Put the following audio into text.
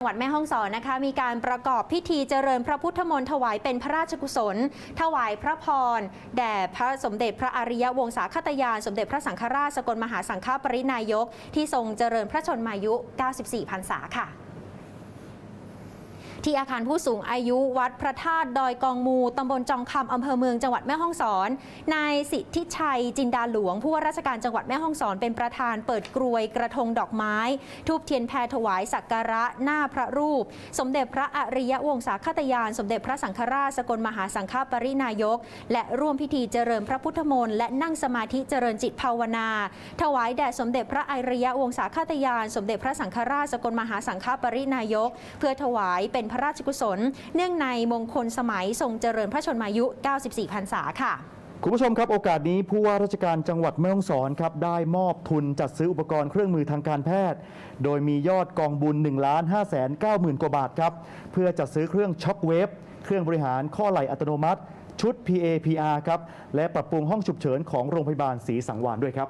จังหวัดแม่ฮ่องสอนนะคะมีการประกอบพิธีเจริญพระพุทธมนต์ถวายเป็นพระราชกุศล ถวายพระพรแด่พระสมเด็จพระอริยวงศาคตยาน สมเด็จพระสังฆราชสกลมหาสังฆปรินายก ที่ทรงเจริญพระชนมายุ 94 พรรษาค่ะ ที่อาคารผู้สูงอายุวัดพระธาตุดอยกองมูตำบลจองคำอำเภอเมืองจังหวัดแม่ฮ่องสอนนายสิทธิชัยจินดาหลวงผู้ว่าราชการจังหวัดแม่ฮ่องสอนเป็นประธานเปิดกรวยกระทงดอกไม้ ทูบเทียนแพรถวายสักการะหน้าพระรูป สมเด็จพระอริยวงศาคตยาน สมเด็จพระสังฆราชสกลมหาสังฆปรินายก และร่วมพิธีเจริญพระพุทธมนต์และนั่งสมาธิเจริญจิตภาวนา ถวายแด่สมเด็จพระอริยวงศาคตยาน สมเด็จพระสังฆราชสกลมหาสังฆปรินายก เพื่อถวายเป็นพระราชกุศล เนื่องในมงคลสมัยทรงเจริญพระชนมายุ 94พรรษาค่ะคุณผู้ชมครับโอกาสนี้ผู้ว่าราชการจังหวัดแม่ฮ่องสอนครับได้มอบทุนจัดซื้ออุปกรณ์เครื่องมือทางการแพทย์ โดยมียอดกองบุญ1ล้าน5แสน9หมื่นกว่าบาทครับ เพื่อจัดซื้อเครื่องช็อคเวฟเครื่องบริหารข้อไหล่อัตโนมัติ ชุด PA PR ครับและปรับปรุงห้องฉุกเฉินของโรงพยาบาลศรีสังวานด้วยครับ